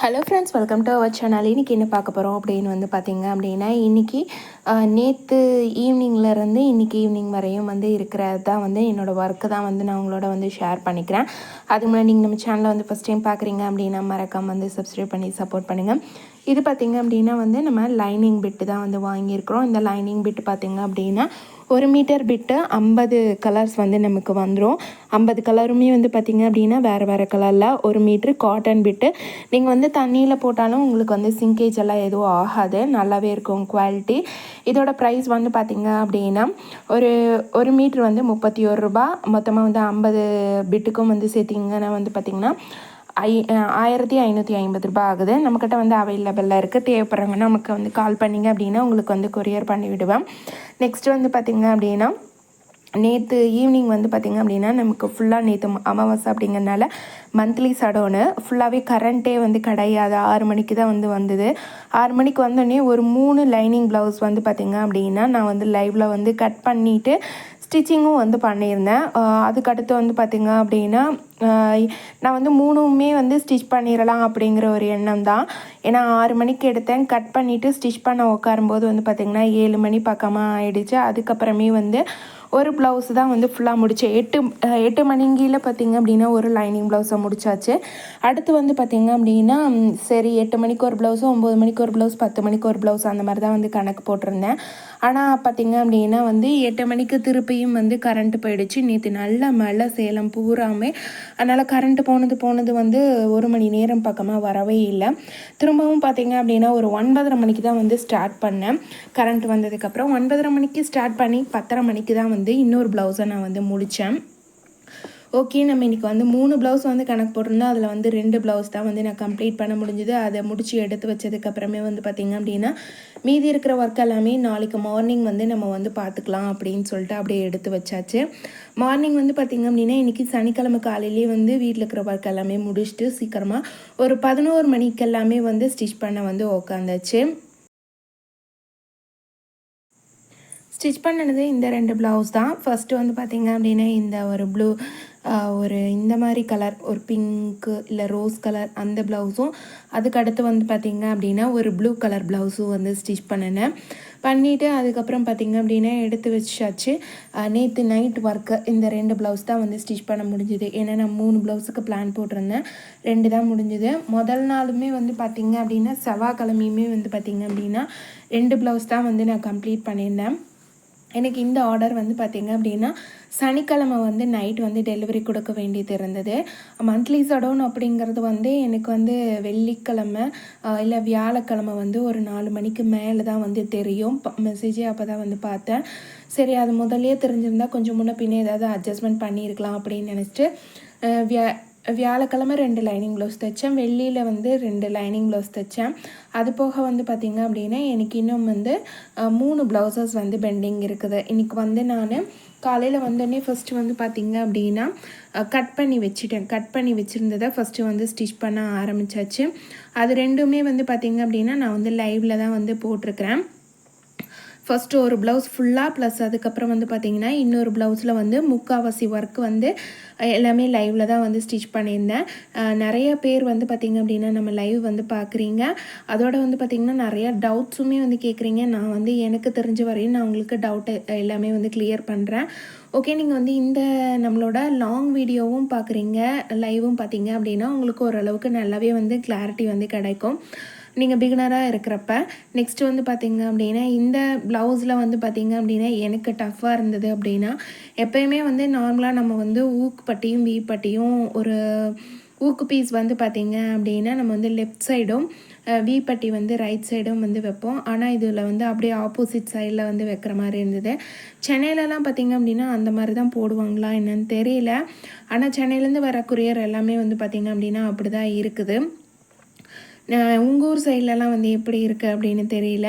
Hello friends welcome to our channel இன்றைக்கி என்ன பார்க்க போகிறோம் அப்படின்னு வந்து பார்த்தீங்க அப்படின்னா இன்றைக்கி நேற்று ஈவினிங்லேருந்து இன்றைக்கி ஈவினிங் வரையும் வந்து இருக்கிறது தான் வந்து என்னோடய ஒர்க்கு தான் வந்து நான் உங்களோட வந்து ஷேர் பண்ணிக்கிறேன். அதுக்கு முன்னாடி நீங்கள் நம்ம சேனலை வந்து ஃபஸ்ட் டைம் பார்க்குறீங்க அப்படின்னா மறக்காமல் வந்து சப்ஸ்கிரைப் பண்ணி சப்போர்ட் பண்ணுங்கள் இது பார்த்திங்க அப்படின்னா வந்து நம்ம லைனிங் பிட்டு தான் வந்து வாங்கியிருக்கிறோம். இந்த லைனிங் பிட்டு பார்த்திங்க அப்படின்னா ஒரு மீட்டர் பிட்டு ஐம்பது கலர்ஸ் வந்து நமக்கு வந்துடும் ஐம்பது கலருமே வந்து பார்த்திங்க அப்படின்னா வேறு வேறு கலரில் ஒரு மீட்ரு காட்டன் பிட்டு நீங்கள் வந்து தண்ணியில் போட்டாலும் உங்களுக்கு வந்து சிங்கேஜ் எல்லாம் எதுவும் ஆகாது. நல்லாவே இருக்கும் குவாலிட்டி இதோட ப்ரைஸ் வந்து பார்த்திங்க அப்படின்னா ஒரு ஒரு மீட்ரு வந்து முப்பத்தி ஒரு ரூபா மொத்தமாக வந்து ஐம்பது பிட்டுக்கும் வந்து சேர்த்திங்கன்னா வந்து பார்த்திங்கன்னா ஐ ஆயிரத்தி ஐநூற்றி ஐம்பது ரூபாய் ஆகுது. நம்மக்கிட்ட வந்து அவைலபிளாக இருக்குது தேவைப்படுறவங்க நமக்கு வந்து கால் பண்ணிங்க அப்படின்னா உங்களுக்கு வந்து கொரியர் பண்ணி விடுவேன். நெக்ஸ்ட் வந்து பார்த்திங்க அப்படின்னா நேற்று ஈவினிங் வந்து பார்த்திங்க அப்படின்னா நமக்கு ஃபுல்லாக நேற்று அமாவாசை அப்படிங்கிறனால மந்த்லி சடோனு ஃபுல்லாகவே கரண்ட்டே வந்து கிடையாது. ஆறு மணிக்கு தான் வந்து வந்தது. ஆறு மணிக்கு வந்தோடனே ஒரு மூணு லைனிங் ப்ளவுஸ் வந்து பார்த்திங்க அப்படின்னா நான் வந்து லைவில் வந்து கட் பண்ணிவிட்டு ஸ்டிச்சிங்கும் வந்து பண்ணியிருந்தேன். அதுக்கடுத்து வந்து பார்த்திங்க அப்படின்னா நான் வந்து மூணுமே வந்து ஸ்டிச் பண்ணிடலாம் அப்படிங்கிற ஒரு எண்ணம் தான். ஏன்னா ஆறு மணிக்கு எடுத்தேன். கட் பண்ணிவிட்டு ஸ்டிச் பண்ண உட்காரும்போது வந்து பார்த்திங்கன்னா ஏழு மணி பக்கமாக ஆயிடுச்சு. அதுக்கப்புறமே வந்து ஒரு ப்ளவுஸ் தான் வந்து ஃபுல்லாக முடித்தேன் எட்டு எட்டு மணிங்கியில் பார்த்திங்க அப்படின்னா ஒரு லைனிங் ப்ளவுஸை முடிச்சாச்சு. அடுத்து வந்து பார்த்திங்க அப்படின்னா சரி எட்டு மணிக்கு ஒரு ப்ளவுஸும் ஒம்பது மணிக்கு ஒரு ப்ளவுஸ் பத்து மணிக்கு ஒரு ப்ளவுஸ் அந்த மாதிரி தான் வந்து கணக்கு போட்டிருந்தேன். ஆனால் பார்த்திங்க அப்படின்னா வந்து எட்டு மணிக்கு திருப்பியும் வந்து கரண்ட்டு போயிடுச்சு. நேற்று நல்ல மழை சேலம் பூராமே. அதனால் கரண்ட்டு போனது போனது வந்து ஒரு மணி நேரம் பக்கமாக வரவே இல்லை. திரும்பவும் பார்த்திங்க அப்படின்னா ஒரு ஒன்பதரை மணிக்கு தான் வந்து ஸ்டார்ட் பண்ணேன். கரண்ட் வந்ததுக்கப்புறம் ஒன்பதரை மணிக்கு ஸ்டார்ட் பண்ணி பத்தரை மணிக்கு தான் வந்து இன்னொரு ப்ளவுஸை நான் வந்து முடித்தேன் ஓகே நம்ம இன்றைக்கி வந்து மூணு ப்ளவுஸ் வந்து கணக்கு போட்டிருந்தோம். அதில் வந்து ரெண்டு ப்ளவுஸ் தான் வந்து நான் கம்ப்ளீட் பண்ண முடிஞ்சுது. அதை முடித்து எடுத்து வச்சதுக்கப்புறமே வந்து பார்த்திங்க அப்படின்னா மீதி இருக்கிற ஒர்க் எல்லாமே நாளைக்கு மார்னிங் வந்து நம்ம வந்து பார்த்துக்கலாம் அப்படின்னு சொல்லிட்டு அப்படியே எடுத்து வச்சாச்சு. மார்னிங் வந்து பார்த்திங்க அப்படின்னா இன்றைக்கி சனிக்கிழமை காலையிலேயே வந்து வீட்டில் இருக்கிற ஒர்க் எல்லாமே முடிச்சுட்டு சீக்கிரமாக ஒரு பதினோரு மணிக்கு எல்லாமே வந்து ஸ்டிச் பண்ண வந்து உக்காந்தாச்சு. ஸ்டிச் பண்ணினது இந்த ரெண்டு ப்ளவுஸ் தான். ஃபஸ்ட்டு வந்து பார்த்திங்க அப்படின்னா இந்த ஒரு ப்ளூ ஒரு இந்த மாதிரி கலர் ஒரு பிங்க்கு இல்லை ரோஸ் கலர் அந்த ப்ளவுஸும் அதுக்கடுத்து வந்து பார்த்திங்க அப்படின்னா ஒரு ப்ளூ கலர் ப்ளவுஸும் வந்து ஸ்டிச் பண்ணினேன். பண்ணிவிட்டு அதுக்கப்புறம் பார்த்திங்க அப்படின்னா எடுத்து வச்சாச்சு. நேற்று நைட் ஒர்க்கு இந்த ரெண்டு ப்ளவுஸ் தான் வந்து ஸ்டிச் பண்ண முடிஞ்சுது. ஏன்னா நான் மூணு ப்ளவுஸுக்கு பிளான் போட்டிருந்தேன். ரெண்டு தான் முடிஞ்சுது. முதல் நாளுமே வந்து பார்த்திங்க அப்படின்னா செவ்வாய்க்கிழமையுமே வந்து பார்த்திங்க அப்படின்னா ரெண்டு ப்ளவுஸ் தான் வந்து நான் கம்ப்ளீட் பண்ணியிருந்தேன். எனக்கு இந்த ஆர்டர் வந்து பார்த்திங்க அப்படின்னா சனிக்கிழமை வந்து நைட் வந்து டெலிவரி கொடுக்க வேண்டியது இருந்தது. மந்த்லி சடோன் அப்படிங்கிறது வந்து எனக்கு வந்து வெள்ளிக்கிழமை இல்லை வியாழக்கிழமை வந்து ஒரு நாலு மணிக்கு மேலே தான் வந்து தெரியும். மெசேஜே அப்போ தான் வந்து பார்த்தேன். சரி அது முதலே தெரிஞ்சிருந்தால் கொஞ்சம் முன்ன பின்னே ஏதாவது அட்ஜஸ்ட்மெண்ட் பண்ணியிருக்கலாம் அப்படின்னு நினச்சிட்டு வியா வியாழக்கிழமை ரெண்டு லைனிங் ப்ளவுஸ் தைச்சேன். வெள்ளியில் வந்து ரெண்டு லைனிங் ப்ளவுஸ் தைச்சேன். அது போக வந்து பார்த்திங்க அப்படின்னா எனக்கு இன்னும் வந்து மூணு ப்ளவுசஸ் வந்து பெண்டிங் இருக்குது. இன்றைக்கி வந்து நான் காலையில் வந்தோடனே ஃபஸ்ட்டு வந்து பார்த்திங்க அப்படின்னா கட் பண்ணி வச்சுட்டேன். கட் பண்ணி வச்சுருந்ததை ஃபஸ்ட்டு வந்து ஸ்டிச் பண்ண ஆரம்பித்தாச்சு அது ரெண்டுமே வந்து பார்த்திங்க அப்படின்னா நான் வந்து லைவில் தான் வந்து போட்டிருக்கிறேன். ஃபஸ்ட்டு ஒரு ப்ளவுஸ் ஃபுல்லாக ப்ளஸ் அதுக்கப்புறம் வந்து பார்த்திங்கன்னா இன்னொரு ப்ளவுஸில் வந்து முக்கால்வாசி ஒர்க் வந்து எல்லாமே லைவில் தான் வந்து ஸ்டிச் பண்ணியிருந்தேன். நிறைய பேர் வந்து பார்த்திங்க அப்படின்னா நம்ம லைவ் வந்து பார்க்குறீங்க அதோட வந்து பார்த்திங்கன்னா நிறையா டவுட்ஸுமே வந்து கேட்குறீங்க நான் வந்து எனக்கு தெரிஞ்ச வரையும் நான் உங்களுக்கு டவுட் எல்லாமே வந்து கிளியர் பண்ணுறேன் ஓகே நீங்கள் வந்து இந்த நம்மளோட லாங் வீடியோவும் பார்க்குறீங்க லைவும் பார்த்தீங்க அப்படின்னா உங்களுக்கு ஓரளவுக்கு நல்லாவே வந்து கிளாரிட்டி வந்து கிடைக்கும். நீங்கள் பிகினராக இருக்கிறப்ப நெக்ஸ்ட்டு வந்து பார்த்திங்க அப்படின்னா இந்த ப்ளவுஸில் வந்து பார்த்திங்க அப்படின்னா எனக்கு டஃப்பாக இருந்தது அப்படின்னா எப்போயுமே வந்து நார்மலாக நம்ம வந்து ஊக்கு பட்டியும் வீ பட்டியும் ஒரு ஊக்கு பீஸ் வந்து பார்த்திங்க அப்படின்னா நம்ம வந்து லெஃப்ட் சைடும் வி பட்டி வந்து ரைட் சைடும் வந்து வைப்போம். ஆனால் இதில் வந்து அப்படியே ஆப்போசிட் சைடில் வந்து வைக்கிற மாதிரி இருந்தது. சென்னையிலலாம் பார்த்திங்க அப்படின்னா அந்த மாதிரி தான் போடுவாங்களா என்னன்னு தெரியல. ஆனால் சென்னையிலேருந்து வர குரியர் எல்லாமே வந்து பார்த்திங்க அப்படின்னா அப்படி தான் இருக்குது. உங்கள் ஊர் சைட்லலாம் வந்து எப்படி இருக்குது அப்படின்னு தெரியல.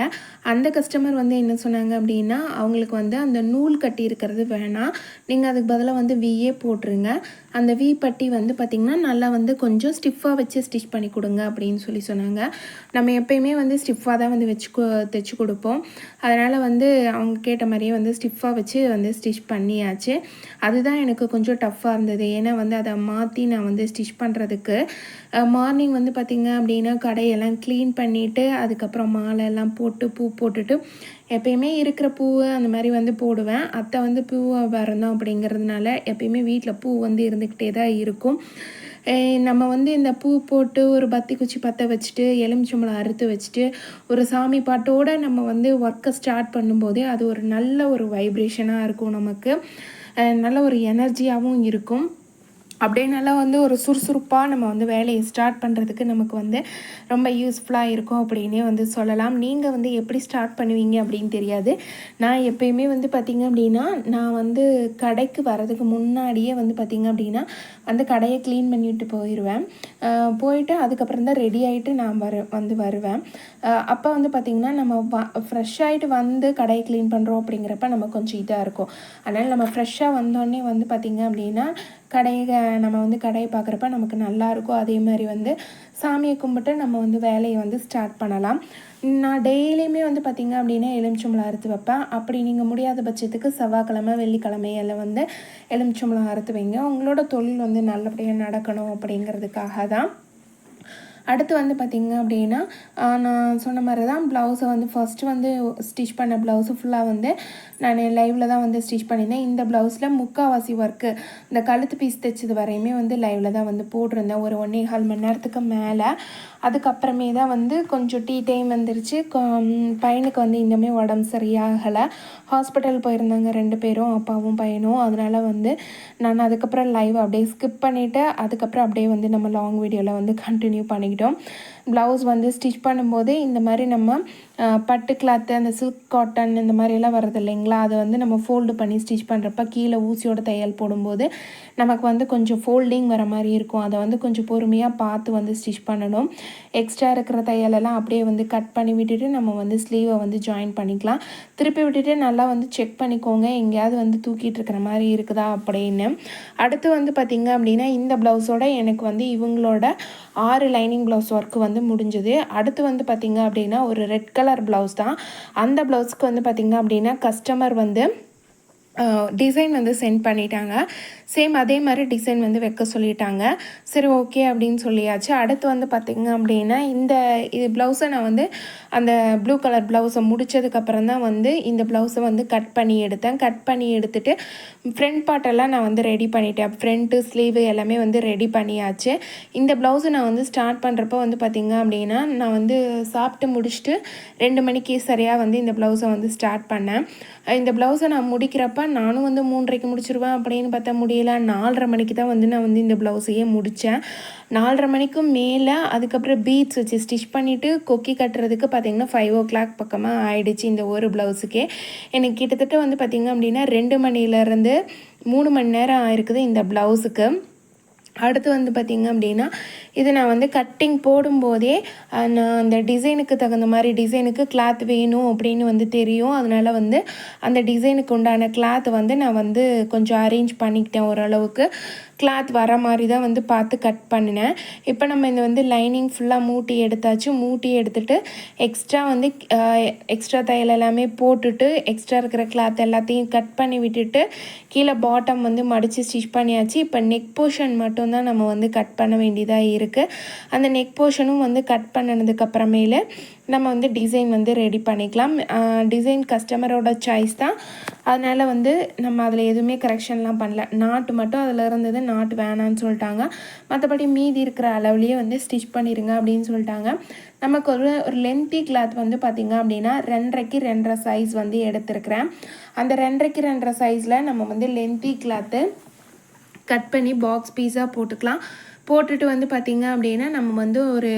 அந்த கஸ்டமர் வந்து என்ன சொன்னாங்க அப்படின்னா அவங்களுக்கு வந்து அந்த நூல் கட்டி இருக்கிறது வேணாம். நீங்கள் அதுக்கு பதிலாக வந்து விஏ போட்டுருங்க. அந்த வி பட்டி வந்து பார்த்திங்கன்னா நல்லா வந்து கொஞ்சம் ஸ்டிஃபாக வச்சு ஸ்டிச் பண்ணி கொடுங்க அப்படின்னு சொல்லி சொன்னாங்க. நம்ம எப்பயுமே வந்து ஸ்டிஃபாக தான் வந்து வச்சு கொ- கொடுப்போம். அதனால் வந்து அவங்க கேட்ட மாதிரியே வந்து ஸ்டிஃபாக வச்சு வந்து ஸ்டிச் பண்ணியாச்சு. அதுதான் எனக்கு கொஞ்சம் டஃப்பாக இருந்தது. ஏன்னா வந்து அதை மாற்றி நான் வந்து ஸ்டிச் பண்ணுறதுக்கு மார்னிங் வந்து பார்த்திங்க அப்படின்னா கடையெல்லாம் க்ளீன் பண்ணிவிட்டு அதுக்கப்புறம் மாலை எல்லாம் போட்டு பூ போட்டுட்டு எப்பயுமே இருக்கிற பூ அந்த மாதிரி வந்து போடுவேன். அத்தை வந்து பூவை வரணும் அப்படிங்கிறதுனால எப்பயுமே வீட்டில் பூ வந்து இருந்துக்கிட்டே தான் இருக்கும். நம்ம வந்து இந்த பூ போட்டு ஒரு பத்தி குச்சி பற்ற வச்சுட்டு எலுமிச்சம்பழம் அறுத்து வச்சுட்டு ஒரு சாமி பாட்டோட நம்ம வந்து ஒர்க்கை ஸ்டார்ட் பண்ணும்போதே அது ஒரு நல்ல ஒரு வைப்ரேஷனாக இருக்கும் நமக்கு. நல்ல ஒரு எனர்ஜியாகவும் இருக்கும். அப்படின்னால வந்து ஒரு சுறுசுறுப்பாக நம்ம வந்து வேலையை ஸ்டார்ட் பண்ணுறதுக்கு நமக்கு வந்து ரொம்ப யூஸ்ஃபுல்லாக இருக்கும் அப்படின்னே வந்து சொல்லலாம். நீங்கள் வந்து எப்படி ஸ்டார்ட் பண்ணுவீங்க அப்படின்னு தெரியாது. நான் எப்பயுமே வந்து பார்த்திங்க அப்படின்னா நான் வந்து கடைக்கு வர்றதுக்கு முன்னாடியே வந்து பார்த்திங்க அப்படின்னா அந்த கடையை க்ளீன் பண்ணிட்டு போயிடுவேன் போயிட்டு அதுக்கப்புறம் தான் ரெடி ஆகிட்டு நான் வர வந்து வருவேன். அப்போ வந்து பார்த்திங்கன்னா நம்ம வ ஃப்ரெஷ் ஆகிட்டு வந்து கடையை க்ளீன் பண்ணுறோம் அப்படிங்கிறப்ப நம்ம கொஞ்சம் இதாக இருக்கும். அதனால் நம்ம ஃப்ரெஷ்ஷாக வந்தோடனே வந்து பார்த்திங்க அப்படின்னா கடையை நம்ம வந்து கடையை பார்க்குறப்ப நமக்கு நல்லா இருக்கும் அதே மாதிரி வந்து சாமியை கும்பிட்டு நம்ம வந்து வேலையை வந்து ஸ்டார்ட் பண்ணலாம். நான் டெய்லியுமே வந்து பார்த்திங்க அப்படின்னா எலுமிச்சம்பழம் அறுத்து வைப்பேன். அப்படி நீங்கள் முடியாத பட்சத்துக்கு செவ்வாய்க்கிழமை வெள்ளிக்கிழமை எல்லாம் வந்து எலுமிச்சம்பழம் அறுத்து வைங்க. உங்களோட தொழில் வந்து நல்லபடியாக நடக்கணும் அப்படிங்கிறதுக்காக தான். அடுத்து வந்து பார்த்திங்க அப்படின்னா நான் சொன்ன மாதிரி தான் ப்ளவுஸை வந்து ஃபஸ்ட்டு வந்து ஸ்டிச் பண்ண ப்ளவுஸு ஃபுல்லாக வந்து நான் லைவில் தான் வந்து ஸ்டிச் பண்ணியிருந்தேன். இந்த ப்ளவுஸில் முக்கால்வாசி ஒர்க்கு இந்த கழுத்து பீஸ் தைச்சது வரையுமே வந்து லைவில் தான் வந்து போட்டிருந்தேன். ஒரு ஒன்றே கால் மணி நேரத்துக்கு மேலே. அதுக்கப்புறமே தான் வந்து கொஞ்சம் டீ டைம் வந்துருச்சு. பையனுக்கு வந்து இன்னுமே உடம்பு சரியாகலை. ஹாஸ்பிட்டல் போயிருந்தாங்க ரெண்டு பேரும் அப்பாவும் பையனும். அதனால வந்து நான் அதுக்கப்புறம் லைவ் அப்படியே ஸ்கிப் பண்ணிவிட்டு அதுக்கப்புறம் அப்படியே வந்து நம்ம லாங் வீடியோவில் வந்து கண்டினியூ பண்ணிக்கிட்டோம். ப்ளவுஸ் வந்து ஸ்டிச் பண்ணும்போது இந்த மாதிரி நம்ம பட்டு கிளாத்து அந்த சில்க் காட்டன் இந்த மாதிரியெல்லாம் வருது இல்லைங்களா? அதை வந்து நம்ம ஃபோல்டு பண்ணி ஸ்டிச் பண்ணுறப்ப கீழே ஊசியோட தையல் போடும்போது நமக்கு வந்து கொஞ்சம் ஃபோல்டிங் வர மாதிரி இருக்கும். அதை வந்து கொஞ்சம் பொறுமையாக பார்த்து வந்து ஸ்டிச் பண்ணணும். எக்ஸ்ட்ரா இருக்கிற தையலெல்லாம் அப்படியே வந்து கட் பண்ணி விட்டுட்டு நம்ம வந்து ஸ்லீவை வந்து ஜாயின் பண்ணிக்கலாம். திருப்பி விட்டுட்டு நல்லா வந்து செக் பண்ணிக்கோங்க. எங்கேயாவது வந்து தூக்கிட்டு இருக்கிற மாதிரி இருக்குதா அப்படின்னு. அடுத்து வந்து பார்த்திங்க அப்படின்னா இந்த ப்ளவுஸோட எனக்கு வந்து இவங்களோட ஆறு லைனிங் ப்ளவுஸ் ஒர்க் வந்து முடிஞ்சது. அடுத்து வந்து பார்த்திங்க அப்படின்னா ஒரு ரெட் கலர் ப்ளவுஸ் தான். அந்த ப்ளவுஸ்க்கு வந்து பார்த்திங்க அப்படின்னா கஸ்டமர் வந்து டிசைன் வந்து சென்ட் பண்ணிட்டாங்க. சேம் அதே மாதிரி டிசைன் வந்து வைக்க சொல்லிட்டாங்க. சரி ஓகே அப்படின்னு சொல்லியாச்சு. அடுத்து வந்து பார்த்திங்க அப்படின்னா இந்த இது ப்ளவுஸை நான் வந்து அந்த ப்ளூ கலர் ப்ளவுஸை முடிச்சதுக்கப்புறம் தான் வந்து இந்த ப்ளவுஸை வந்து கட் பண்ணி எடுத்தேன். கட் பண்ணி எடுத்துட்டு ஃப்ரண்ட் பார்ட்டெல்லாம் நான் வந்து ரெடி பண்ணிட்டேன். ஃப்ரண்ட்டு ஸ்லீவு எல்லாமே வந்து ரெடி பண்ணியாச்சு. இந்த ப்ளவுஸை நான் வந்து ஸ்டார்ட் பண்ணுறப்போ வந்து பார்த்திங்க அப்படின்னா நான் வந்து சாப்பிட்டு முடிச்சுட்டு ரெண்டு மணிக்கு சரியாக வந்து இந்த ப்ளவுஸை வந்து ஸ்டார்ட் பண்ணேன். இந்த ப்ளவுஸை நான் முடிக்கிறப்ப நானும் வந்து மூன்றரைக்கு முடிச்சிருவேன் அப்படின்னு பார்த்தா முடியல நாலரை மணிக்கு தான் வந்து நான் வந்து இந்த ப்ளவுஸையே முடித்தேன் நாலரை மணிக்கும் மேலே அதுக்கப்புறம் பீட்ஸ் வச்சு ஸ்டிச் பண்ணிவிட்டு கொக்கி கட்டுறதுக்கு பார்த்தீங்கன்னா ஃபைவ் ஓ கிளாக் பக்கமாக ஆயிடுச்சு இந்த ஒரு ப்ளவுஸுக்கே எனக்கு கிட்டத்தட்ட வந்து பார்த்திங்க அப்படின்னா ரெண்டு மணிலேருந்து மூணு மணி நேரம் ஆயிருக்குது இந்த ப்ளவுஸுக்கு அடுத்து வந்து பார்த்திங்க அப்படின்னா இது நான் வந்து கட்டிங் போடும்போதே நான் அந்த டிசைனுக்கு தகுந்த மாதிரி டிசைனுக்கு கிளாத் வேணும் அப்படின்னு வந்து தெரியும். அதனால் வந்து அந்த டிசைனுக்கு உண்டான கிளாத் வந்து நான் வந்து கொஞ்சம் அரேஞ்ச் பண்ணிக்கிட்டேன் ஓரளவுக்கு. கிளாத் வர மாதிரி தான் வந்து பார்த்து கட் பண்ணினேன். இப்போ நம்ம இந்த வந்து லைனிங் ஃபுல்லாக மூட்டி எடுத்தாச்சு. மூட்டி எடுத்துட்டு எக்ஸ்ட்ரா வந்து எக்ஸ்ட்ரா தையல் எல்லாமே போட்டுட்டு எக்ஸ்ட்ரா இருக்கிற கிளாத் எல்லாத்தையும் கட் பண்ணி விட்டுட்டு கீழே பாட்டம் வந்து மடித்து ஸ்டிச் பண்ணியாச்சு. இப்போ நெக் போர்ஷன் மட்டும்தான் நம்ம வந்து கட் பண்ண வேண்டியதாக இருக்குது அந்த நெக் போர்ஷனும் வந்து கட் பண்ணினதுக்கப்புறமேலு நம்ம வந்து டிசைன் வந்து ரெடி பண்ணிக்கலாம். டிசைன் கஸ்டமரோட சாய்ஸ் தான். அதனால் வந்து நம்ம அதில் எதுவுமே கரெக்ஷன்லாம் பண்ணல. நாட்டு மட்டும் அதில் இருந்தது நாட்டு வேணான்னு சொல்லிட்டாங்க. மற்றபடி மீதி இருக்கிற அளவுலேயே வந்து ஸ்டிச் பண்ணிடுங்க அப்படின்னு சொல்லிட்டாங்க. நமக்கு ஒரு ஒரு லென்த்தி கிளாத் வந்து பார்த்திங்க அப்படின்னா ரெண்டரைக்கு ரெண்டரை சைஸ் வந்து எடுத்திருக்கிறேன். அந்த ரெண்டரைக்கு ரெண்டரை சைஸில் நம்ம வந்து லென்த்தி கிளாத்து கட் பண்ணி பாக்ஸ் பீஸாக போட்டுக்கலாம். போட்டுட்டு வந்து பார்த்திங்க அப்படின்னா நம்ம வந்து ஒரு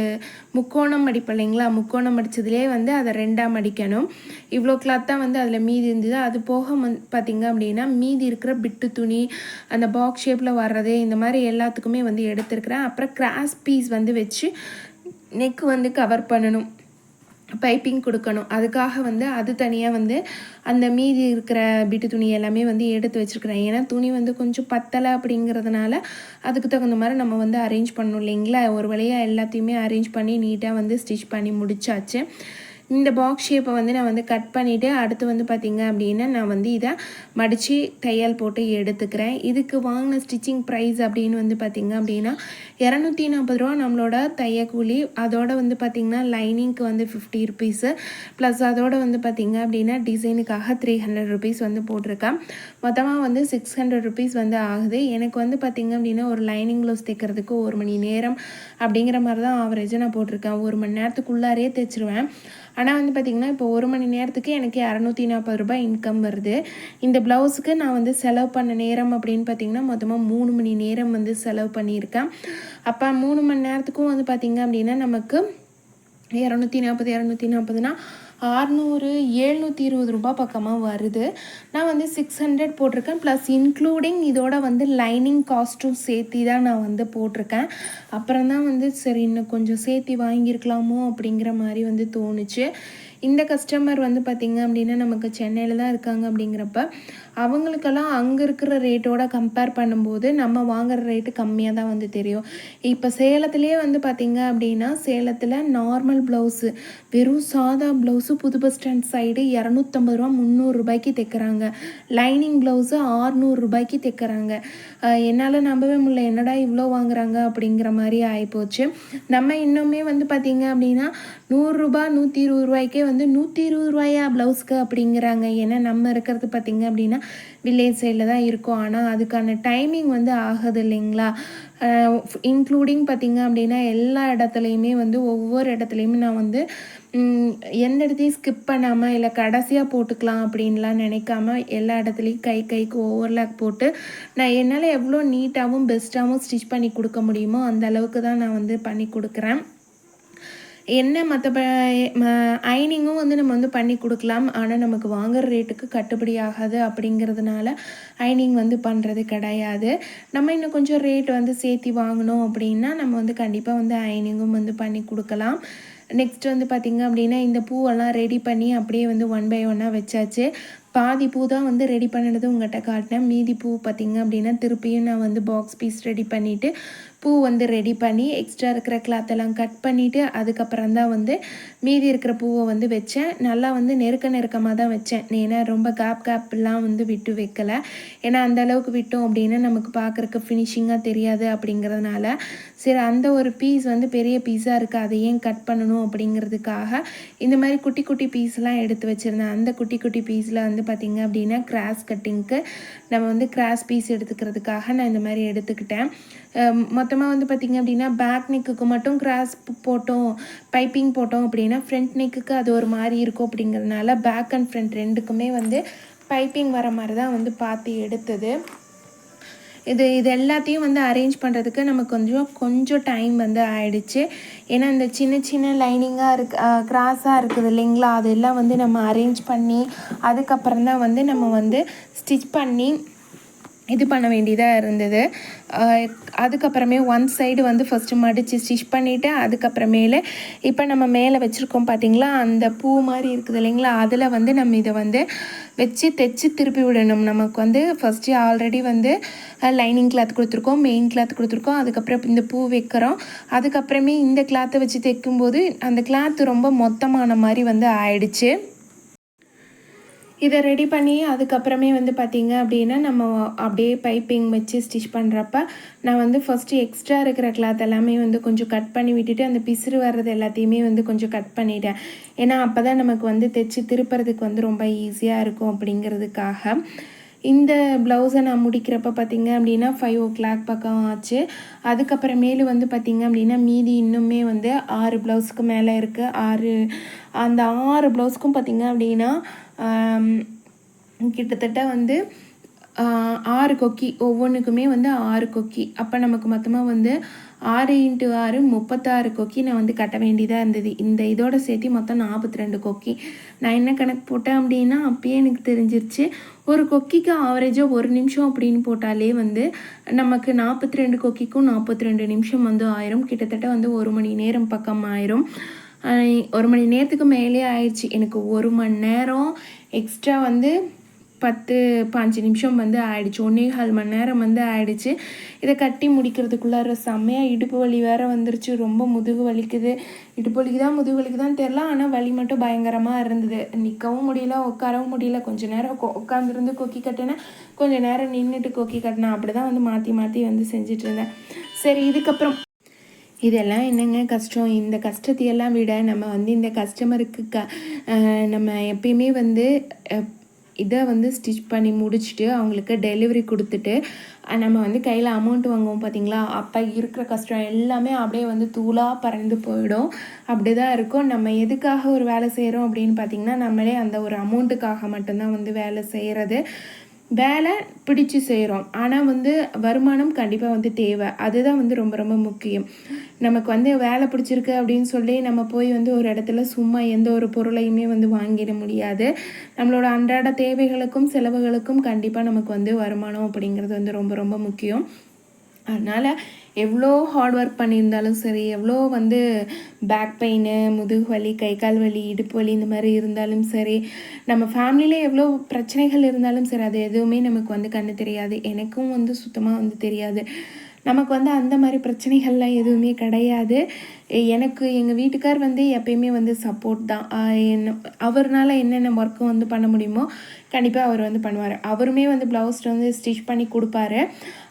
முக்கோணம் அடிப்போம் இல்லைங்களா? முக்கோணம் அடித்ததுலேயே வந்து அதை ரெண்டாக மடிக்கணும் இவ்வளோ கிளாத் தான் வந்து அதில் மீதி இருந்தது. அது போக வந்து பார்த்திங்க அப்படின்னா மீதி இருக்கிற பிட்டு துணி அந்த பாக்ஸ் ஷேப்பில் வர்றது இந்த மாதிரி எல்லாத்துக்குமே வந்து எடுத்துருக்குறேன். அப்புறம் கிராஸ் பீஸ் வந்து வச்சு நெக் வந்து கவர் பண்ணணும். பைப்பிங் கொடுக்கணும். அதுக்காக வந்து அது தனியாக வந்து அந்த மீதி இருக்கிற பிட்டு துணி எல்லாமே வந்து எடுத்து வச்சுருக்கிறேன். ஏன்னா துணி வந்து கொஞ்சம் பத்தலை அப்படிங்கிறதுனால அதுக்கு தகுந்த மாதிரி நம்ம வந்து அரேஞ்ச் பண்ணணும் இல்லைங்களா? ஒரு வழியாக எல்லாத்தையுமே அரேஞ்ச் பண்ணி நீட்டாக வந்து ஸ்டிச் பண்ணி முடிச்சாச்சு. இந்த பாக்ஸ் ஷேப்பை வந்து நான் வந்து கட் பண்ணிவிட்டு அடுத்து வந்து பார்த்திங்க அப்படின்னா நான் வந்து இதை மடித்து தையல் போட்டு எடுத்துக்கிறேன். இதுக்கு வாங்கின ஸ்டிச்சிங் ப்ரைஸ் அப்படின்னு வந்து பார்த்திங்க அப்படின்னா இரநூத்தி நாற்பது ரூபா நம்மளோட தையக்கூலி. அதோட வந்து பார்த்திங்கன்னா லைனிங்க்கு வந்து ஃபிஃப்டி ருபீஸு ப்ளஸ் அதோட வந்து பார்த்திங்க அப்படின்னா டிசைனுக்காக த்ரீ ஹண்ட்ரட் ருபீஸ் வந்து போட்டிருக்கேன். மொத்தமாக வந்து சிக்ஸ் ஹண்ட்ரட் ருபீஸ் வந்து ஆகுது. எனக்கு வந்து பார்த்திங்க அப்படின்னா ஒரு லைனிங் ப்ளவுஸ் தைக்கிறதுக்கு ஒரு மணி நேரம் அப்படிங்கிற மாதிரி தான் ஆவரேஜாக நான் போட்டிருக்கேன். ஒரு மணி நேரத்துக்குள்ளாரே தைச்சிருவேன். ஆனால் வந்து பார்த்திங்கன்னா இப்போ ஒரு மணி நேரத்துக்கு எனக்கு இரநூத்தி நாற்பது ரூபாய் இன்கம் வருது. இந்த ப்ளவுஸுக்கு நான் வந்து செலவு பண்ண நேரம் அப்படின்னு பார்த்திங்கன்னா மொத்தமாக மூணு மணி நேரம் வந்து செலவு பண்ணியிருக்கேன். அப்போ மூணு மணி நேரத்துக்கும் வந்து பார்த்திங்க அப்படின்னா நமக்கு இரநூத்தி நாற்பது இரநூத்தி நாற்பதுனா ஆறுநூறு எழுநூற்றி இருபது ரூபா பக்கமாக வருது. நான் வந்து சிக்ஸ் ஹண்ட்ரட் போட்டிருக்கேன். ப்ளஸ் இன்க்ளூடிங் இதோட வந்து லைனிங் காஸ்ட்டும் சேர்த்தி தான் நான் வந்து போட்டிருக்கேன். அப்புறம் தான் வந்து சரி இன்னும் கொஞ்சம் சேர்த்தி வாங்கியிருக்கலாமோ அப்படிங்கிற மாதிரி வந்து தோணுச்சு. இந்த கஸ்டமர் வந்து பார்த்திங்க அப்படின்னா நமக்கு சென்னையில் தான் இருக்காங்க அப்படிங்கிறப்ப அவங்களுக்கெல்லாம் அங்கே இருக்கிற ரேட்டோட கம்பேர் பண்ணும்போது நம்ம வாங்குற ரேட்டு கம்மியாக தான் வந்து தெரியும். இப்போ சேலத்துலேயே வந்து பார்த்திங்க அப்படின்னா சேலத்தில் நார்மல் ப்ளவுஸு வெறும் சாதா ப்ளவுஸு புது பஸ் ஸ்டாண்ட் சைடு இரநூத்தம்பது ரூபா முந்நூறுரூபாய்க்கு தைக்கிறாங்க. Lining blouse ஆறுநூறுபாய்க்கு தைக்கிறாங்க. என்னால் நம்பவே முடியல என்னடா இவ்வளோ வாங்குறாங்க அப்படிங்கிற மாதிரி ஆகிப்போச்சு நம்ம இன்னுமே வந்து பார்த்திங்க அப்படின்னா நூறுரூபா நூற்றி இருபது ரூபாய்க்கே வந்து நூற்றி இருபது ரூபாயா ப்ளவுஸ்க்கு அப்படிங்கிறாங்க. ஏன்னா நம்ம இருக்கிறது பார்த்திங்க அப்படின்னா வில்லேஜ் சைடில் தான் இருக்கும். ஆனால் அதுக்கான டைமிங் வந்து ஆகுது இல்லைங்களா? இன்க்ளூடிங் பார்த்திங்க அப்படின்னா எல்லா இடத்துலையுமே வந்து ஒவ்வொரு இடத்துலையுமே நான் வந்து எந்த இடத்தையும் ஸ்கிப் பண்ணாமல் இல்லை கடைசியாக போட்டுக்கலாம் அப்படின்லாம் நினைக்காம எல்லா இடத்துலையும் கை கைக்கு ஓவர்லாக் போட்டு நான் என்னால் எவ்வளோ நீட்டாகவும் பெஸ்ட்டாகவும் ஸ்டிச் பண்ணி கொடுக்க முடியுமோ அந்த அளவுக்கு தான் நான் வந்து பண்ணி கொடுக்குறேன். என்ன மற்ற அயனிங்கும் வந்து நம்ம வந்து பண்ணி கொடுக்கலாம். ஆனால் நமக்கு வாங்குற ரேட்டுக்கு கட்டுப்படி ஆகாது அப்படிங்கிறதுனால அயனிங் வந்து பண்ணுறது கிடையாது. நம்ம இன்னும் கொஞ்சம் ரேட் வந்து சேர்த்தி வாங்கினோம் அப்படின்னா நம்ம வந்து கண்டிப்பாக வந்து ஐனிங்கும் வந்து பண்ணி கொடுக்கலாம். நெக்ஸ்ட் வந்து பார்த்திங்க அப்படின்னா இந்த பூவெல்லாம் ரெடி பண்ணி அப்படியே வந்து ஒன் பை ஒன்னாக வச்சாச்சு. பாதி பூ தான் வந்து ரெடி பண்ணினது உங்கள்கிட்ட காட்டினேன். மீதி பூ பார்த்திங்க அப்படின்னா திருப்பியும் நான் வந்து பாக்ஸ் பீஸ் ரெடி பண்ணிவிட்டு பூ வந்து ரெடி பண்ணி எக்ஸ்ட்ரா இருக்கிற கிளாத்தெல்லாம் கட் பண்ணிவிட்டு அதுக்கப்புறம் தான் வந்து மீதி இருக்கிற பூவை வந்து வச்சேன். நல்லா வந்து நெருக்க நெருக்கமாக தான் வச்சேன். ஏன்னா ரொம்ப கேப் கேப்லாம் வந்து விட்டு வைக்கலை. ஏன்னா அந்த அளவுக்கு விட்டோம் அப்படின்னா நமக்கு பார்க்குறக்கு ஃபினிஷிங்காக தெரியாது அப்படிங்கிறதுனால. சரி அந்த ஒரு பீஸ் வந்து பெரிய பீஸாக இருக்குது அதை ஏன் கட் பண்ணணும் அப்படிங்கிறதுக்காக இந்த மாதிரி குட்டி குட்டி பீஸ்லாம் எடுத்து வச்சுருந்தேன். அந்த குட்டி குட்டி பீஸில் வந்து பார்த்திங்க அப்படின்னா கிராஸ் கட்டிங்க்கு நம்ம வந்து கிராஸ் பீஸ் எடுத்துக்கிறதுக்காக நான் இந்த மாதிரி எடுத்துக்கிட்டேன். மொத்த மொத்தமாக வந்து பார்த்திங்க அப்படின்னா பேக் நெக்குக்கு மட்டும் கிராஸ் போட்டோம் பைப்பிங் போட்டோம் அப்படின்னா ஃப்ரண்ட் நெக்குக்கு அது ஒரு மாதிரி இருக்கும் அப்படிங்கிறதுனால பேக் அண்ட் ஃப்ரண்ட் ரெண்டுக்குமே வந்து பைப்பிங் வர மாதிரி தான் வந்து பார்த்து எடுத்தது. இது இது எல்லாத்தையும் வந்து அரேஞ்ச் பண்ணுறதுக்கு நமக்கு கொஞ்சம் கொஞ்சம் டைம் வந்து ஆயிடுச்சு. ஏன்னா இந்த சின்ன சின்ன லைனிங்காக இருக்கு கிராஸாக இருக்குது இல்லைங்களா? அதெல்லாம் வந்து நம்ம அரேஞ்ச் பண்ணி அதுக்கப்புறம் தான் வந்து நம்ம வந்து ஸ்டிச் பண்ணி இது பண்ண வேண்டியதாக இருந்தது. அதுக்கப்புறமே ஒன் சைடு வந்து ஃபஸ்ட்டு மடித்து ஸ்டிச் பண்ணிவிட்டு அதுக்கப்புறமேல இப்போ நம்ம மேலே வச்சுருக்கோம் பார்த்திங்களா அந்த பூ மாதிரி இருக்குது இல்லைங்களா? அதில் வந்து நம்ம இதை வந்து வச்சு தைச்சி திருப்பி விடணும். நமக்கு வந்து ஃபஸ்ட்டு ஆல்ரெடி வந்து லைனிங் கிளாத் கொடுத்துருக்கோம் மெயின் கிளாத் கொடுத்துருக்கோம். அதுக்கப்புறம் இந்த பூ வைக்கிறோம். அதுக்கப்புறமே இந்த கிளாத்தை வச்சு தைக்கும்போது அந்த கிளாத் ரொம்ப மொத்தமான மாதிரி வந்து ஆயிடுச்சு. இதை ரெடி பண்ணி அதுக்கப்புறமே வந்து பார்த்திங்க அப்படின்னா நம்ம அப்படியே பைப்பிங் வச்சு ஸ்டிச் பண்ணுறப்ப நான் வந்து ஃபஸ்ட்டு எக்ஸ்ட்ரா இருக்கிற கிளாத் எல்லாமே வந்து கொஞ்சம் கட் பண்ணி விட்டுட்டு அந்த பிசுறு வர்றது எல்லாத்தையுமே வந்து கொஞ்சம் கட் பண்ணிட்டேன். ஏன்னா அப்போ தான் நமக்கு வந்து தைச்சி திருப்புறதுக்கு வந்து ரொம்ப ஈஸியாக இருக்கும் அப்படிங்கிறதுக்காக. இந்த ப்ளவுஸை நான் முடிக்கிறப்ப பார்த்திங்க அப்படின்னா ஃபைவ் ஓ கிளாக் பக்கம் ஆச்சு. அதுக்கப்புறமேலு வந்து பார்த்திங்க அப்படின்னா மீதி இன்னுமே வந்து ஆறு ப்ளவுஸ்க்கு மேலே இருக்குது ஆறு அந்த ஆறு ப்ளவுஸ்க்கும் பார்த்திங்க அப்படின்னா கிட்டத்தட்ட வந்து ஆறு கொக்கி ஒவ்வொன்றுக்குமே வந்து ஆறு கொக்கி. அப்போ நமக்கு மொத்தமாக வந்து ஆறு இன்ட்டு ஆறு முப்பத்தாறு கொக்கி நான் வந்து கட்ட வேண்டியதாக இருந்தது. இந்த இதோட சேர்த்து மொத்தம் நாற்பத்தி ரெண்டு கொக்கி. நான் என்ன கணக்கு போட்டேன் அப்படின்னா அப்பயே எனக்கு தெரிஞ்சிருச்சு ஒரு கொக்கிக்கு ஆவரேஜாக ஒரு நிமிஷம் அப்படின்னு போட்டாலே வந்து நமக்கு நாற்பத்தி ரெண்டு கொக்கிக்கும் நாற்பத்தி ரெண்டு நிமிஷம் வந்து ஆயிரும். கிட்டத்தட்ட வந்து ஒரு மணி நேரம் பக்கம் ஆயிரும். ஒரு மணி நேரத்துக்கு மேலே ஆயிடுச்சு. எனக்கு ஒரு மணி நேரம் எக்ஸ்ட்ரா வந்து பத்து பாஞ்சு நிமிஷம் வந்து ஆயிடுச்சு. ஒன்றே கால் மணி நேரம் வந்து ஆயிடுச்சு. இதை கட்டி முடிக்கிறதுக்குள்ளார செம்மையாக இடுப்பு வலி வேறு வந்துருச்சு. ரொம்ப முதுகு வலிக்குது. இடுப்பு வலிக்கு தான் முதுகு வலிக்கு தான் தெரில ஆனால் வலி மட்டும் பயங்கரமாக இருந்தது. நிற்கவும் முடியல உட்காரவும் முடியல. கொஞ்சம் நேரம் உட்காந்துருந்து கொக்கி கட்டினேன். கொஞ்சம் நேரம் நின்றுட்டு கொக்கி கட்டினேன். அப்படி தான் வந்து மாற்றி மாற்றி வந்து செஞ்சிட்ருந்தேன் சரி இதுக்கப்புறம் இதெல்லாம் என்னங்க கஷ்டம்? இந்த கஷ்டத்தையெல்லாம் விட நம்ம வந்து இந்த கஸ்டமருக்கு க நம்ம எப்பயுமே வந்து இதை வந்து ஸ்டிச் பண்ணி முடிச்சுட்டு அவங்களுக்கு டெலிவரி கொடுத்துட்டு நம்ம வந்து கையில் அமௌண்ட் வாங்குவோம் பார்த்தீங்களா அப்போ இருக்கிற கஷ்டம் எல்லாமே அப்படியே வந்து தூளாக பறந்து போயிடும். அப்படி தான் இருக்கும். நம்ம எதுக்காக ஒரு வேலை செய்கிறோம் அப்படின்னு பார்த்திங்கன்னா நம்மளே அந்த ஒரு அமௌண்ட்டுக்காக மட்டும்தான் வந்து வேலை செய்கிறது வேலை பிடிச்சி செய்கிறோம் ஆனால் வந்து வருமானம் கண்டிப்பாக வந்து தேவை. அதுதான் வந்து ரொம்ப ரொம்ப முக்கியம். நமக்கு வந்து வேலை பிடிச்சிருக்கு அப்படின்னு சொல்லி நம்ம போய் வந்து ஒரு இடத்துல சும்மா எந்த ஒரு பொருளையுமே வந்து வாங்கிட முடியாது. நம்மளோட அன்றாட தேவைகளுக்கும் செலவுகளுக்கும் கண்டிப்பாக நமக்கு வந்து வருமானம் அப்படிங்கிறது வந்து ரொம்ப ரொம்ப முக்கியம். அதனால் எவ்வளோ ஹார்ட் ஒர்க் பண்ணியிருந்தாலும் சரி எவ்வளோ வந்து பேக் பெயின் முதுகு வலி கை கால் வலி இடுப்பு வலி இந்த மாதிரி இருந்தாலும் சரி நம்ம ஃபேமிலியில் எவ்வளோ பிரச்சனைகள் இருந்தாலும் சரி அது எதுவுமே நமக்கு வந்து கண்ணு தெரியாது. எனக்கும் வந்து சுத்தமாக வந்து தெரியாது. நமக்கு வந்து அந்த மாதிரி பிரச்சனைகள்லாம் எதுவுமே கிடையாது. எனக்கு எங்கள் வீட்டுக்கார் வந்து எப்பயுமே வந்து சப்போர்ட் தான். என்ன அவர்னால என்னென்ன ஒர்க்கும் வந்து பண்ண முடியுமோ கண்டிப்பாக அவர் வந்து பண்ணுவார். அவருமே வந்து ப்ளவுஸ் வந்து ஸ்டிச் பண்ணி கொடுப்பாரு.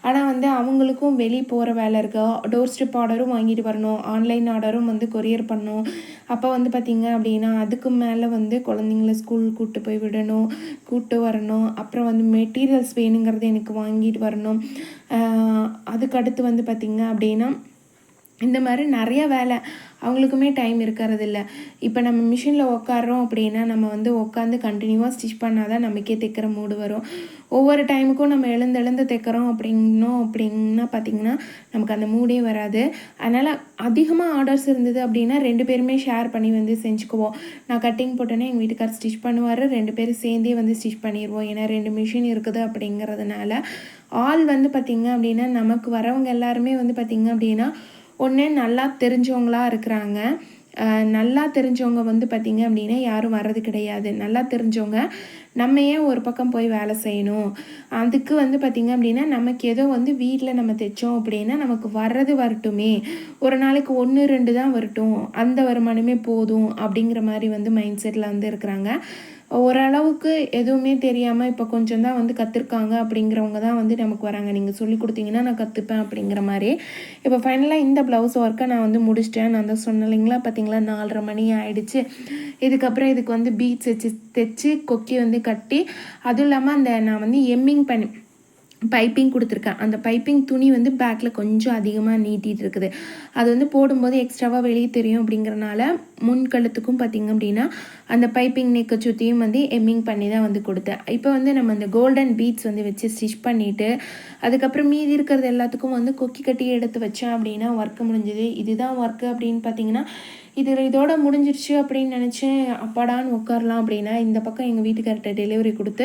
ஆனால் வந்து அவங்களுக்கும் வெளியே போகிற வேலை இருக்கா. டோர் ஸ்டெப் ஆர்டரும் வாங்கிட்டு வரணும். ஆன்லைன் ஆர்டரும் வந்து கொரியர் பண்ணணும். அப்போ வந்து பார்த்திங்க அப்படின்னா அதுக்கு மேலே வந்து குழந்தைங்கள ஸ்கூல் கூப்பிட்டு போய் விடணும். கூப்பிட்டு வரணும். அப்புறம் வந்து மெட்டீரியல்ஸ் வேணுங்கிறது எனக்கு வாங்கிட்டு வரணும். அதுக்கடுத்து வந்து பார்த்திங்க அப்படின்னா இந்த மாதிரி நிறைய வேலை. அவங்களுக்குமே டைம் இருக்கிறது இல்லை இப்போ நம்ம மிஷினில் உட்காடுறோம் அப்படின்னா நம்ம வந்து உட்காந்து கண்டினியூவாக ஸ்டிச் பண்ணால் தான் நமக்கே தைக்கிற மூடு வரும். ஒவ்வொரு டைமுக்கும் நம்ம எழுந்து எழுந்து தைக்கிறோம் அப்படின்னோம் அப்படின்னா பார்த்திங்கன்னா நமக்கு அந்த மூடே வராது. அதனால் அதிகமாக ஆர்டர்ஸ் இருந்தது அப்படின்னா ரெண்டு பேருமே ஷேர் பண்ணி வந்து செஞ்சுக்குவோம். நான் கட்டிங் போட்டேன்னா எங்கள் வீட்டுக்கார் ஸ்டிச் பண்ணுவார். ரெண்டு பேரும் சேர்ந்தே வந்து ஸ்டிச் பண்ணிடுவோம் ஏன்னா ரெண்டு மிஷின் இருக்குது அப்படிங்கிறதுனால. ஆள் வந்து பார்த்திங்க அப்படின்னா நமக்கு வரவங்க எல்லாருமே வந்து பார்த்திங்க அப்படின்னா ஒன்று நல்லா தெரிஞ்சவங்களாக இருக்கிறாங்க. நல்லா தெரிஞ்சவங்க வந்து பார்த்திங்க அப்படின்னா யாரும் வர்றது கிடையாது. நல்லா தெரிஞ்சவங்க நம்ம ஏன் ஒரு பக்கம் போய் வேலை செய்யணும்? அதுக்கு வந்து பார்த்திங்க அப்படின்னா நமக்கு ஏதோ வந்து வீட்டில் நம்ம தைச்சோம் அப்படின்னா நமக்கு வர்றது வரட்டுமே. ஒரு நாளைக்கு ஒன்று ரெண்டு தான் வரட்டும். அந்த வருமானமே போதும் அப்படிங்கிற மாதிரி வந்து மைண்ட் செட்டில் வந்து இருக்கிறாங்க. ஓரளவுக்கு எதுவுமே தெரியாமல் இப்போ கொஞ்சம் தான் வந்து கற்றுருக்காங்க அப்படிங்கிறவங்க தான் வந்து நமக்கு வராங்க. நீங்கள் சொல்லி கொடுத்தீங்கன்னா நான் கற்றுப்பேன் அப்படிங்கிற மாதிரி. இப்போ ஃபைனலாக இந்த ப்ளவுஸ் ஒர்க்கை நான் வந்து முடிச்சிட்டேன். நான் தான் சொன்னேன் இல்லைங்களா? பார்த்தீங்களா நாலரை மணி ஆகிடுச்சு இதுக்கப்புறம் இதுக்கு வந்து பீட்ஸ் வச்சு தைச்சி கொக்கி வந்து கட்டி அதுவும் இல்லாமல் அந்த நான் வந்து எம்மிங் பண்ணி பைப்பிங் கொடுத்துருக்கேன். அந்த பைப்பிங் துணி வந்து பேக்கில் கொஞ்சம் அதிகமாக நீட்டிகிட்டு இருக்குது. அது வந்து போடும்போது எக்ஸ்ட்ராவாக வெளியே தெரியும் அப்படிங்கிறனால முன் கழுத்துக்கும் பார்த்திங்க அப்படின்னா அந்த பைப்பிங் நெக்கை சுற்றியும் வந்து எம்மிங் பண்ணி தான் வந்து கொடுத்தேன். இப்போ வந்து நம்ம அந்த கோல்டன் பீட்ஸ் வந்து வச்சு ஸ்டிச் பண்ணிவிட்டு அதுக்கப்புறம் மீதி இருக்கிறது எல்லாத்துக்கும் வந்து கொக்கி கட்டி எடுத்து வச்சேன் அப்படின்னா ஒர்க்கு முடிஞ்சது. இதுதான் ஒர்க்கு அப்படின்னு பார்த்தீங்கன்னா இது இதோட முடிஞ்சிருச்சு அப்படின்னு நினச்சேன் அப்பாடான்னு உட்காரலாம் அப்படின்னா இந்த பக்கம் எங்கள் வீட்டுக்கார்ட்ட டெலிவரி கொடுத்து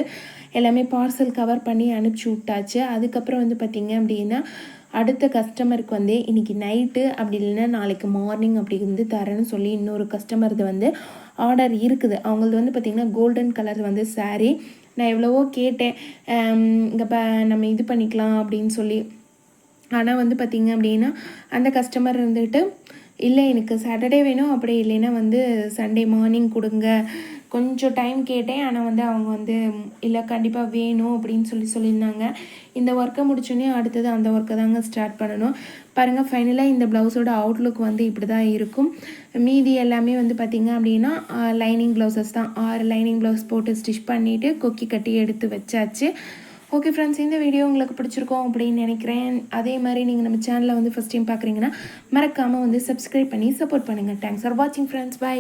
எல்லாமே பார்சல் கவர் பண்ணி அனுப்பிச்சி விட்டாச்சு. அதுக்கப்புறம் வந்து பார்த்திங்க அப்படின்னா அடுத்த கஸ்டமருக்கு வந்து இன்றைக்கி நைட்டு அப்படி இல்லைன்னா நாளைக்கு மார்னிங் அப்படி வந்து தரேன்னு சொல்லி இன்னொரு கஸ்டமர்து வந்து ஆர்டர் இருக்குது. அவங்களது வந்து பார்த்திங்கன்னா கோல்டன் கலர் வந்து சாரீ நான் எவ்வளவோ கேட்டேன். இங்கே நம்ம இது பண்ணிக்கலாம் அப்படின்னு சொல்லி. ஆனால் வந்து பார்த்திங்க அப்படின்னா அந்த கஸ்டமர் இருந்துட்டு இல்லை எனக்கு சாட்டர்டே வேணும். அப்படி இல்லைன்னா வந்து சண்டே மார்னிங் கொடுங்க. கொஞ்சம் டைம் கேட்டேன். ஆனால் வந்து அவங்க வந்து இல்லை கண்டிப்பாக வேணும் அப்படின்னு சொல்லி சொல்லியிருந்தாங்க. இந்த ஒர்க்கை முடிச்சோடனே அடுத்தது அந்த ஒர்க்கை தாங்க ஸ்டார்ட் பண்ணணும். பாருங்கள் ஃபைனலாக இந்த ப்ளவுஸோட அவுட்லுக் வந்து இப்படி தான் இருக்கும். மீதி எல்லாமே வந்து பார்த்திங்க அப்படின்னா லைனிங் ப்ளவுசஸ் தான். ஆறு லைனிங் ப்ளவுஸ் போட்டு ஸ்டிச் பண்ணிவிட்டு கொக்கி கட்டி எடுத்து வச்சாச்சு. ஓகே ஃப்ரெண்ட்ஸ் இந்த வீடியோ உங்களுக்கு பிடிச்சிருக்கோம் அப்படின்னு நினைக்கிறேன். அதே மாதிரி நீங்கள் நம்ம சேனலில் வந்து ஃபஸ்ட் டைம் பார்க்குறீங்கன்னா மறக்காமல் வந்து சப்ஸ்கிரைப் பண்ணி சப்போர்ட் பண்ணுங்கள் தேங்க்ஸ் ஃபார் வாட்சிங் ஃப்ரெண்ட்ஸ் பை